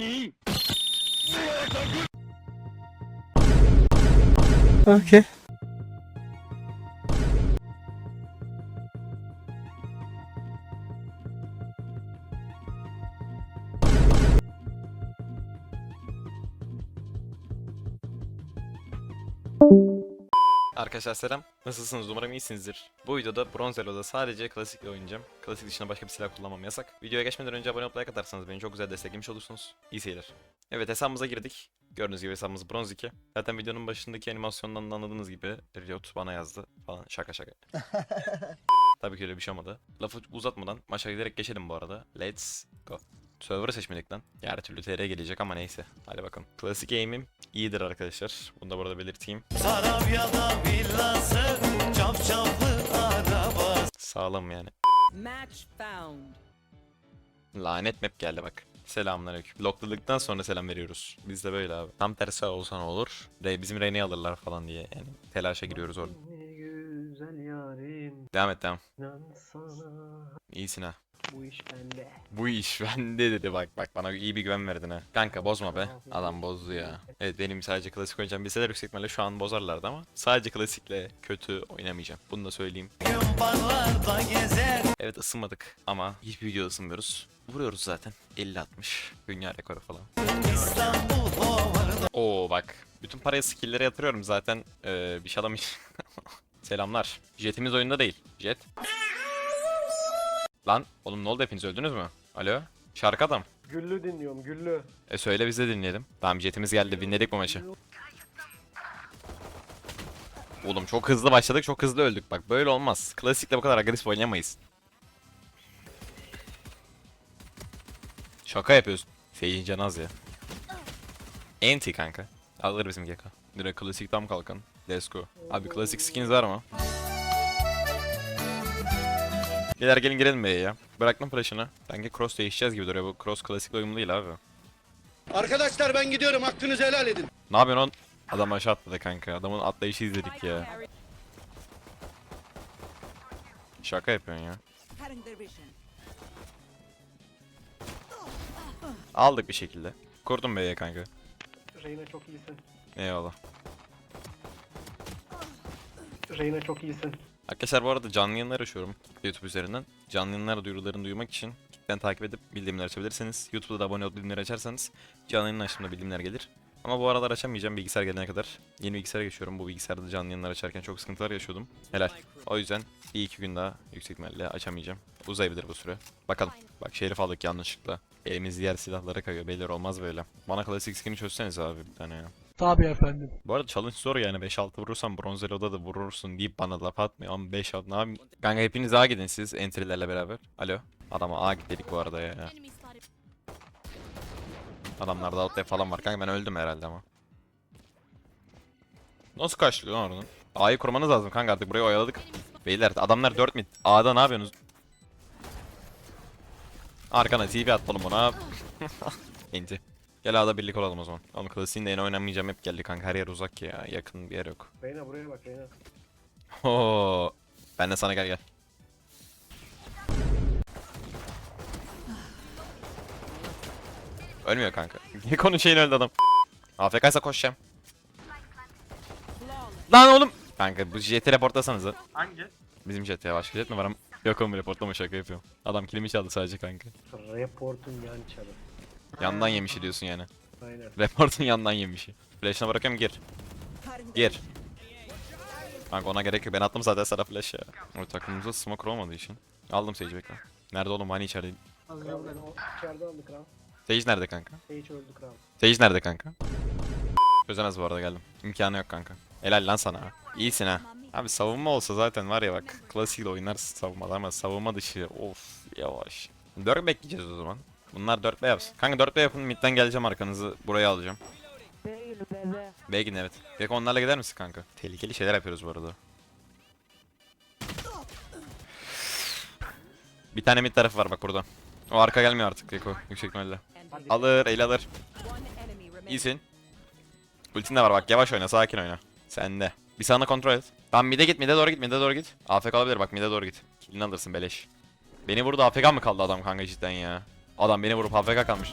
Nani? Okay. Thank you. Arkadaşlar selam. Nasılsınız? Umarım iyisinizdir. Bu videoda Bronz Elo'da sadece klasikle oynayacağım. Klasik dışında başka bir silah kullanmam yasak. Videoya geçmeden önce abone olup like atarsanız beni çok güzel desteklemiş olursunuz. İyi seyirler. Evet hesabımıza girdik. Gördüğünüz gibi hesabımız Bronz 2. Zaten videonun başındaki animasyondan da anladığınız gibi Riot bana yazdı falan şaka şaka. Tabii ki öyle bir şey olmadı. Lafı uzatmadan maça giderek geçelim bu arada. Let's go. Server'ı seçmedik lan. Ya her türlü TR gelecek ama neyse. Hadi bakalım. Klasik aim'im iyidir arkadaşlar. Bunu da burada belirteyim. Sarabya'da villası, çapçaplı araba. Sağlam yani. Match found. Lanet map geldi bak. Selamünaleyküm. Lokladıktan sonra selam veriyoruz. Biz de böyle abi. Tam tersi olsa ne olur? Re bizim Reyne'yi alırlar falan diye. Yani telaşa giriyoruz orada. Ne güzel yarim Devam et devam. İyisin ha. Bu iş bende. Bu iş bende dedi bak bak bana iyi bir güven verdin ha. Kanka bozma be. Adam bozdu ya. Evet benim sadece klasik oynayacağım bilseler yüksek ihtimalle şu an bozarlardı ama sadece klasikle kötü oynamayacağım. Bunu da söyleyeyim. Evet ısınmadık ama hiçbir video ısınmıyoruz. Vuruyoruz zaten. 50-60. Dünya rekoru falan. Oo bak. Bütün parayı skill'lere yatırıyorum zaten. Ee, bir şey alamayacağım. Selamlar. Jetimiz oyunda değil. Jet. Lan oğlum ne oldu hepiniz öldünüz mü? Alo? Şarkı adam. Güllü dinliyorum güllü. E söyle biz de dinleyelim. Tamam jetimiz geldi. Dinledik bu maçı. Oğlum çok hızlı başladık çok hızlı öldük. Bak böyle olmaz. Klasikle bu kadar agresif oynayamayız. Şaka yapıyorsun. Seyirci canaz ya. Anti kanka. Alır bizim GK. Direkt klasik tam kalkan. Let's go. Abi klasik skins var mı? Beyler gelin girelim B'ye ya. Bıraktım flash'ını. Sanki cross değişeceğiz gibi duruyor. Bu cross klasik uyumlu değil abi. Arkadaşlar ben gidiyorum hakkınızı helal edin. Ne yapıyorsun on? Adam aşağı atladı kanka. Adamın atlayışı izledik ya. Şaka yapıyorsun ya. Aldık bir şekilde. Kurdum B'ye kanka. Reyna çok iyisin. Eyvallah. Reyna çok iyisin. Arkadaşlar bu arada canlı yayınlar açıyorum YouTube üzerinden. Canlı yayınlar duyurularını duymak için ben takip edip bildirimleri açabilirsiniz. YouTube'da da abone olup bildirimleri açarsanız canlı yayın açtığımda bildirimler gelir. Ama bu aralar açamayacağım bilgisayar gelene kadar. Yeni bilgisayara geçiyorum. Bu bilgisayarda canlı yayınlar açarken çok sıkıntılar yaşıyordum. Helal. O yüzden bir iki gün daha yüksek ihtimalle açamayacağım. Uzayabilir bu süre. Bakalım. Bak şerif aldık yanlışlıkla. Elimiz diğer silahlara kayıyor. Beyler olmaz böyle. Bana klasik skin'i çözseniz abi bir tane ya. Tabii efendim. Bu arada challenge zor yani 5-6 vurursan bronzeloda da vurursun deyip bana laf atmıyor ama 5-6 ne yapayım? Kanka hepiniz A gidin siz entry'lerle beraber. Alo. Adama A git bu arada ya. Adamlarda outlet falan var kanka ben öldüm herhalde ama. Nasıl kaçlıyor lan oradan? A'yı kurmanız lazım kanka artık burayı oyaladık. Beyler adamlar 4 mid. A'da ne yapıyorsunuz? Arkana TV at oğlum ona. Enti. Gel A'da birlik olalım o zaman. Oğlum klasiğinde yine oynamayacağım hep geldi kanka her yer uzak ya. Yakın bir yer yok. Reyna buraya bak Reyna. Oo. Ben de sana gel gel. Ölmüyor kanka. Niye konuşayım öldü adam. AFK'ysa koşacağım. Lan oğlum. Kanka bu jet'i reportlasanıza. Hangi? Bizim jet ya başka jet mi var ama. Yok oğlum reportlama şaka yapıyorum. Adam kilimi çaldı sadece kanka. Reportun yan çarı. Yandan yemişi diyorsun yani. Aynen. Reportun yandan yemişi. Flash'ına bırakıyorum gir. Gir. Kanka ona gerek yok. Ben attım zaten sana flash ya. O takımımızda smoke olmadığı için. Aldım Sage'i bekle. Nerede oğlum? Hani içeride. Az önce o içeride aldı kral. Sage nerede kanka? Hiç öldü kral. Sage nerede kanka? Çözemez bu arada geldim. İmkanı yok kanka. Helal lan sana. İyisin ha. Abi savunma olsa zaten var ya bak. Klasikle oynarsın savunmada ama savunma dışı of yavaş. 4 bekleyeceğiz o zaman. Bunlar 4 yapsın. Kanka 4 yapın midden geleceğim arkanızı buraya alacağım. B gidin evet. Peki onlarla gider misin kanka? Tehlikeli şeyler yapıyoruz bu arada. Bir tane mid tarafı var bak burada. O arka gelmiyor artık Geko yüksek ihtimalle. Alır, el alır. İyisin. Ultin de var bak yavaş oyna sakin oyna. Sen de. Bir sağına kontrol et. Tamam mid'e git mid'e doğru git mid'e doğru git. AFK olabilir bak mid'e doğru git. Killini alırsın beleş. Beni vurdu AFK mı kaldı adam kanka cidden ya. Adam beni vurup AFK kalmış.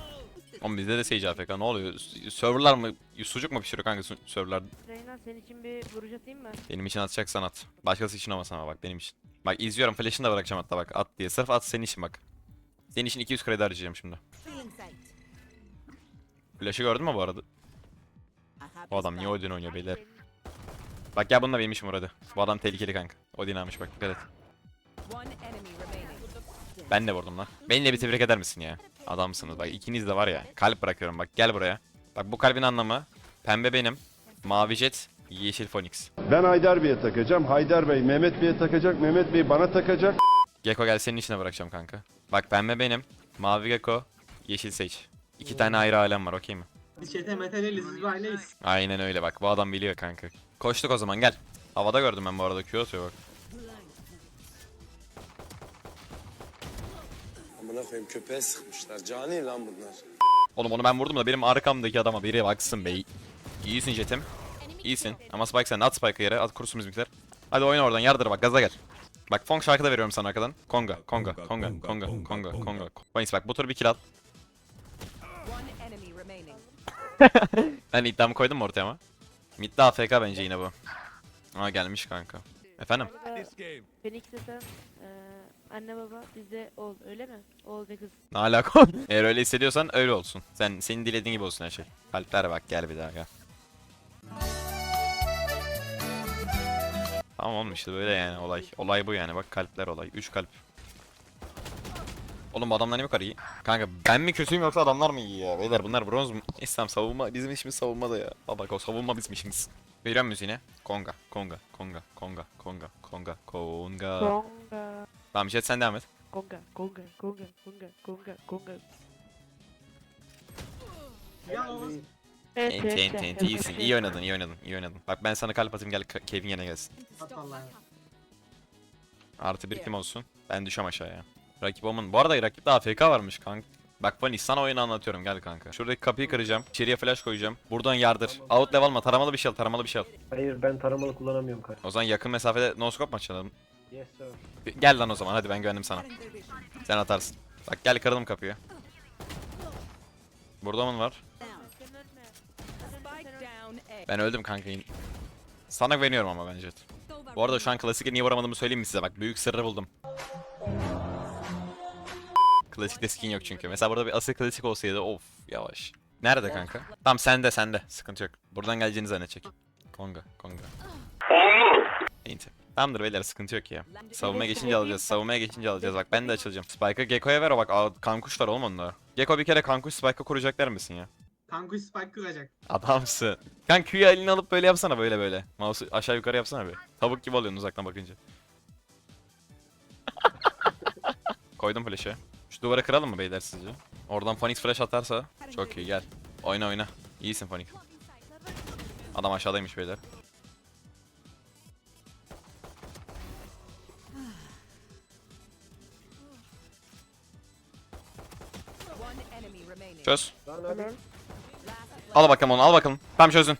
Oğlum bizde de Sage AFK ne oluyor? Serverlar mı? Sucuk mu pişiriyor kanka serverlar? Reyna senin için bir vuruş atayım mı? Benim için atacaksan at. Başkası için ama bak benim için. Bak izliyorum flash'ını da bırakacağım hatta bak at diye. Sırf at senin için bak. Senin için 200 kredi harcayacağım şimdi. Flash'ı gördün mü bu arada? Bu adam niye. Odin oynuyor beyler? Bak gel bununla benim işim hadi. Bu adam tehlikeli kanka. Odin almış bak dikkat et. Ben de vurdum lan. Benimle bir tebrik eder misin ya? Adamsınız bak ikiniz de var ya. Kalp bırakıyorum bak gel buraya. Bak bu kalbin anlamı pembe benim, mavi jet, yeşil Phoenix. Ben Haydar Bey'e takacağım. Haydar Bey Mehmet Bey'e takacak. Mehmet Bey bana takacak. Gecko gel senin içine bırakacağım kanka. Bak pembe benim, mavi Gecko, yeşil Sage. İki tane ayrı alem var okey mi? Biz çete mete değiliz, biz bir aileyiz. Aynen öyle bak bu adam biliyor kanka. Koştuk o zaman gel. Havada gördüm ben bu arada Q atıyor bak. Amına koyayım köpeğe sıkmışlar. Cani lan bunlar. Oğlum onu ben vurdum da benim arkamdaki adama biri baksın be. İyisin jetim. İyisin. Ama Spike sen at Spike'ı yere. At kursun bizimkiler. Hadi oyna oradan yardır bak gaza gel. Bak Fong şarkı da veriyorum sana arkadan. Konga, konga, konga, konga, konga, konga. Phoenix bak bu tur bir kill al. Ben iddiamı koydum mu ortaya ama? Mid'de AFK bence yine bu. Aa gelmiş kanka. Efendim? Burada Phoenix desen eee, anne baba bizde oğul öyle mi? Oğul ve kız. Ne alaka? Eğer öyle hissediyorsan öyle olsun. Sen senin dilediğin gibi olsun her şey. Kalpler bak gel bir daha gel. Tamam oğlum işte böyle yani olay. Olay bu yani bak kalpler olay. 3 kalp. Oğlum bu adamlar ne kadar iyi? Kanka ben mi kötüyüm yoksa adamlar mı iyi ya? Beyler bunlar bronz mu? İslam savunma bizim işimiz savunma da ya. Aa bak o savunma bizim işimiz. Veriyorum müziğine. Konga, konga, konga, konga, konga, konga, konga. Konga. Tamam Jet sen devam et. Konga. Konga. Konga. Konga. Konga. Konga. Ya o Evet, Enti evet, enti evet, enti evet, iyisin. evet. İyi oynadın iyi oynadın iyi oynadın. Bak ben sana kalp atayım gel ka- keyfin yerine gelsin. at vallahi. Artı bir kim olsun? Ben düşem aşağıya. Rakip olmanın. Bu arada rakipte AFK varmış kanka. Bak Fanny sana oyunu anlatıyorum gel kanka. Şuradaki kapıyı kıracağım. İçeriye flash koyacağım. Buradan yardır. Out level alma. Taramalı bir şey al. Taramalı bir şey al. Hayır ben taramalı kullanamıyorum kanka. O zaman yakın mesafede no scope mu açalım? Yes sir. Gel lan o zaman hadi ben güvendim sana. Sen atarsın. Bak gel kıralım kapıyı. Burada mı var? Ben öldüm kanka. Sana güveniyorum ama bence. Bu arada şu an klasikte niye vuramadığımı söyleyeyim mi size bak. Büyük sırrı buldum. Klasikte skin yok çünkü. Mesela burada bir asıl klasik olsaydı of yavaş. Nerede kanka? Tamam sende sende. Sıkıntı yok. Buradan geleceğini zannedecek. Konga konga. Enti. Tamamdır beyler sıkıntı yok ya. Savunmaya geçince alacağız. Savunmaya geçince alacağız. Bak ben de açılacağım. Spike'ı Gekko'ya ver o bak. Aa, kankuş var oğlum onda. Gekko bir kere kankuş Spike'ı koruyacaklar mısın ya? Kankuş spike kıracak. Adamsın. Kan Q'yu eline alıp böyle yapsana böyle böyle. Mouse'u aşağı yukarı yapsana bir. Tavuk gibi oluyorsun uzaktan bakınca. Koydum flash'ı. Şu duvara kıralım mı beyler sizce? Oradan Phoenix flash atarsa çok iyi gel. Oyna oyna. İyisin Phoenix. Adam aşağıdaymış beyler. Çöz. Al bakalım onu al bakalım. Tamam çözün.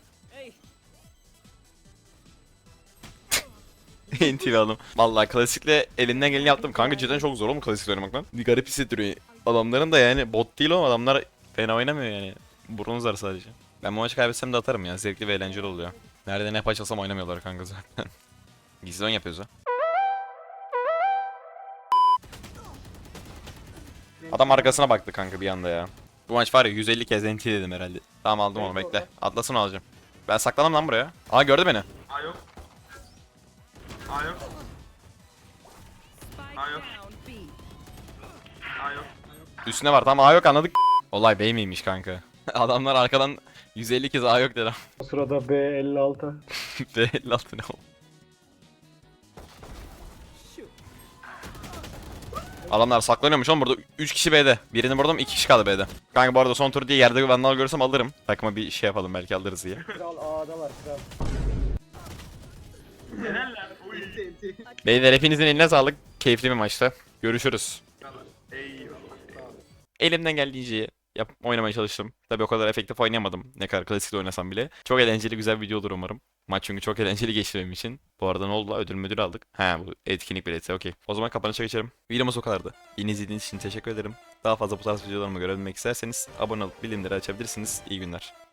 NTV aldım. Vallahi klasikle elinden geleni yaptım. Kanka cidden çok zor oğlum klasikle oynamak lan. Bir garip hissettiriyor. Adamların da yani bot değil o adamlar fena oynamıyor yani. Bronzlar sadece. Ben bu maçı kaybetsem de atarım ya. Zevkli ve eğlenceli oluyor. Nerede ne paçasam oynamıyorlar kanka zaten. Gizli oyun yapıyoruz ha. Adam arkasına baktı kanka bir anda ya. Bu maç var ya 150 kez NT dedim herhalde. Tamam aldım onu bekle. Atlasını alacağım. Ben saklanam lan buraya. Aa gördü beni. A yok. A yok. spike Ayo. down B. A yok. Üstüne var tamam A yok anladık. Olay B miymiş kanka? Adamlar arkadan 150 kez A yok dedi. O sırada B56. B 56 ne oldu? Adamlar saklanıyormuş oğlum burada 3 kişi B'de. Birini vurdum 2 kişi kaldı B'de. Kanka bu arada son tur diye yerde vandal görürsem alırım. Takıma bir şey yapalım belki alırız diye. Kral A'da var kral. Beyler hepinizin eline sağlık. Keyifli bir maçta. Görüşürüz. Elimden geldiğince yap oynamaya çalıştım. Tabii o kadar efektif oynayamadım. Ne kadar klasikte oynasam bile. Çok eğlenceli güzel bir video olur umarım. Maç çünkü çok eğlenceli geçti benim için. Bu arada ne oldu? Ödül müdür aldık. He bu etkinlik bileti okey. O zaman kapanışa geçelim. Videomuz o kadardı. Beni izlediğiniz için teşekkür ederim. Daha fazla bu tarz videolarımı görebilmek isterseniz abone olup bildirimleri açabilirsiniz. İyi günler.